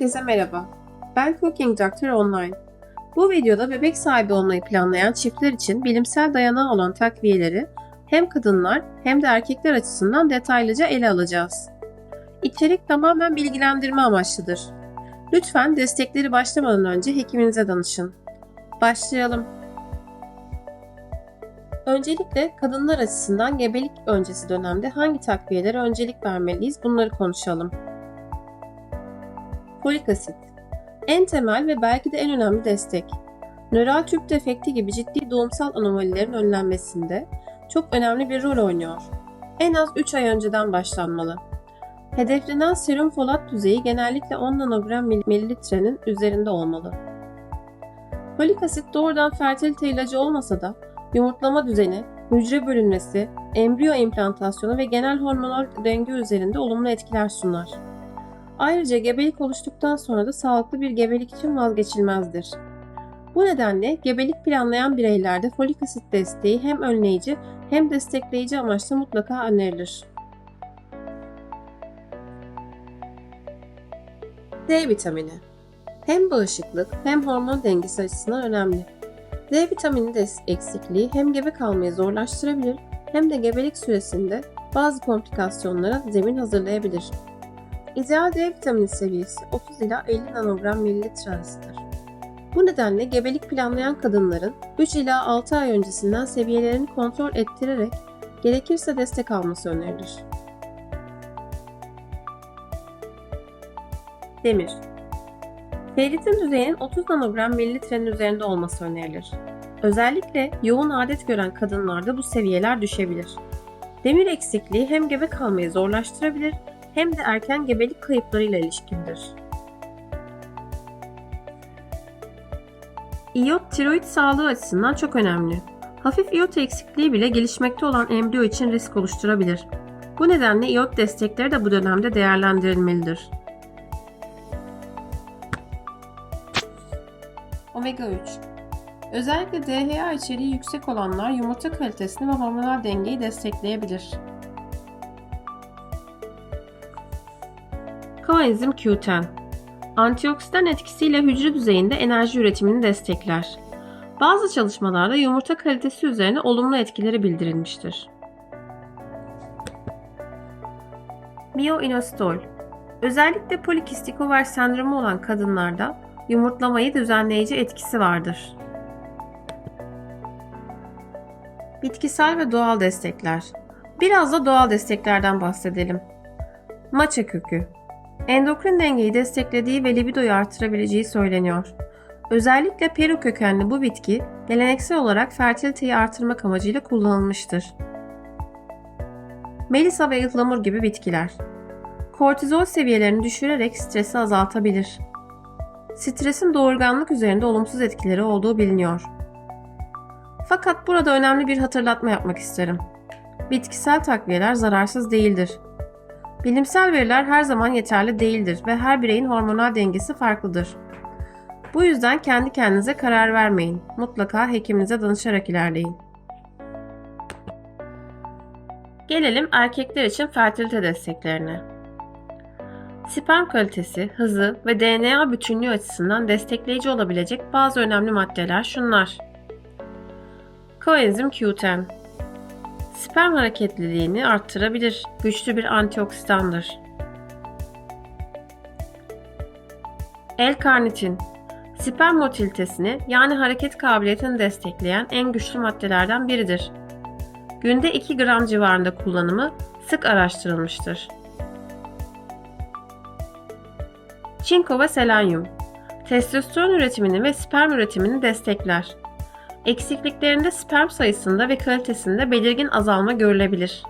Herkese merhaba. Ben Cooking Doctor Online. Bu videoda bebek sahibi olmayı planlayan çiftler için bilimsel dayanağı olan takviyeleri hem kadınlar hem de erkekler açısından detaylıca ele alacağız. İçerik tamamen bilgilendirme amaçlıdır. Lütfen destekleri başlamadan önce hekiminize danışın. Başlayalım. Öncelikle kadınlar açısından gebelik öncesi dönemde hangi takviyelere öncelik vermeliyiz bunları konuşalım. Folik asit. En temel ve belki de en önemli destek. Nöral tüp defekti gibi ciddi doğumsal anomalilerin önlenmesinde çok önemli bir rol oynuyor. En az 3 ay önceden başlanmalı. Hedeflenen serum folat düzeyi genellikle 10 nanogram mililitrenin üzerinde olmalı. Folik asit doğrudan fertilite ilacı olmasa da yumurtlama düzeni, hücre bölünmesi, embriyo implantasyonu ve genel hormonal denge üzerinde olumlu etkiler sunar. Ayrıca gebelik oluştuktan sonra da sağlıklı bir gebelik için vazgeçilmezdir. Bu nedenle gebelik planlayan bireylerde folik asit desteği hem önleyici hem destekleyici amaçla mutlaka önerilir. D vitamini hem bağışıklık hem hormon dengesi açısından önemli. D vitamini de eksikliği hem gebe kalmayı zorlaştırabilir hem de gebelik süresinde bazı komplikasyonlara zemin hazırlayabilir. İdeal D vitamini seviyesi 30 ila 50 nanogram mililitre arasıdır. Bu nedenle gebelik planlayan kadınların 3 ila 6 ay öncesinden seviyelerini kontrol ettirerek gerekirse destek alması önerilir. Demir Ferritin düzeyinin 30 nanogram mililitrenin üzerinde olması önerilir. Özellikle yoğun adet gören kadınlarda bu seviyeler düşebilir. Demir eksikliği hem gebe kalmayı zorlaştırabilir hem de erken gebelik kayıplarıyla ilişkilidir. İyot tiroid sağlığı açısından çok önemli. Hafif iyot eksikliği bile gelişmekte olan embriyo için risk oluşturabilir. Bu nedenle iyot destekleri de bu dönemde değerlendirilmelidir. Omega 3 Özellikle DHA içeriği yüksek olanlar yumurta kalitesini ve hormonal dengeyi destekleyebilir. Koenzim Q10 Antioksidan etkisiyle hücre düzeyinde enerji üretimini destekler. Bazı çalışmalarda yumurta kalitesi üzerine olumlu etkileri bildirilmiştir. Mioinositol Özellikle polikistik over sendromu olan kadınlarda yumurtlamayı düzenleyici etkisi vardır. Bitkisel ve doğal destekler. Biraz da doğal desteklerden bahsedelim. Maça kökü. Endokrin dengeyi desteklediği ve libidoyu artırabileceği söyleniyor. Özellikle Peru kökenli bu bitki geleneksel olarak fertiliteyi artırmak amacıyla kullanılmıştır. Melisa ve ıhlamur gibi bitkiler. Kortizol seviyelerini düşürerek stresi azaltabilir. Stresin doğurganlık üzerinde olumsuz etkileri olduğu biliniyor. Fakat burada önemli bir hatırlatma yapmak isterim. Bitkisel takviyeler zararsız değildir. Bilimsel veriler her zaman yeterli değildir ve her bireyin hormonal dengesi farklıdır. Bu yüzden kendi kendinize karar vermeyin. Mutlaka hekiminize danışarak ilerleyin. Gelelim erkekler için fertilite desteklerine. Sperm kalitesi, hızı ve DNA bütünlüğü açısından destekleyici olabilecek bazı önemli maddeler şunlar. Koenzim Q10 Sperm hareketliliğini arttırabilir. Güçlü bir antioksidandır. L-karnitin Sperm motilitesini yani hareket kabiliyetini destekleyen en güçlü maddelerden biridir. Günde 2 gram civarında kullanımı sık araştırılmıştır. Çinko ve selenyum testosteron üretimini ve sperm üretimini destekler. Eksikliklerinde sperm sayısında ve kalitesinde belirgin azalma görülebilir.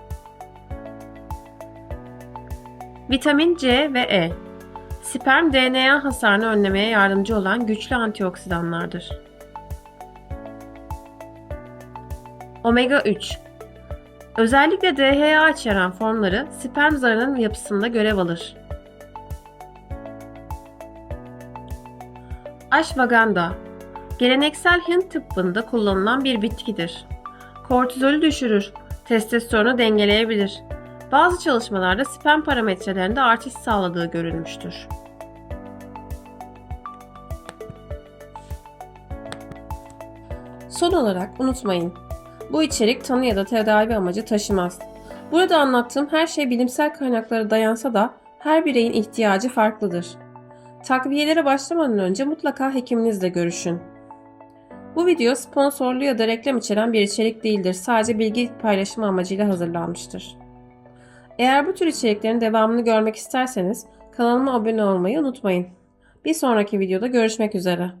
Vitamin C ve E Sperm DNA hasarını önlemeye yardımcı olan güçlü antioksidanlardır. Omega 3 Özellikle DHA içeren formları sperm zarının yapısında görev alır. Ashwagandha Geleneksel Hint tıbbında kullanılan bir bitkidir. Kortizolü düşürür, testosteronu dengeleyebilir. Bazı çalışmalarda sperm parametrelerinde artış sağladığı görülmüştür. Son olarak unutmayın, bu içerik tanı ya da tedavi amacı taşımaz. Burada anlattığım her şey bilimsel kaynaklara dayansa da her bireyin ihtiyacı farklıdır. Takviyelere başlamadan önce mutlaka hekiminizle görüşün. Bu video sponsorlu ya da reklam içeren bir içerik değildir. Sadece bilgi paylaşımı amacıyla hazırlanmıştır. Eğer bu tür içeriklerin devamını görmek isterseniz kanalıma abone olmayı unutmayın. Bir sonraki videoda görüşmek üzere.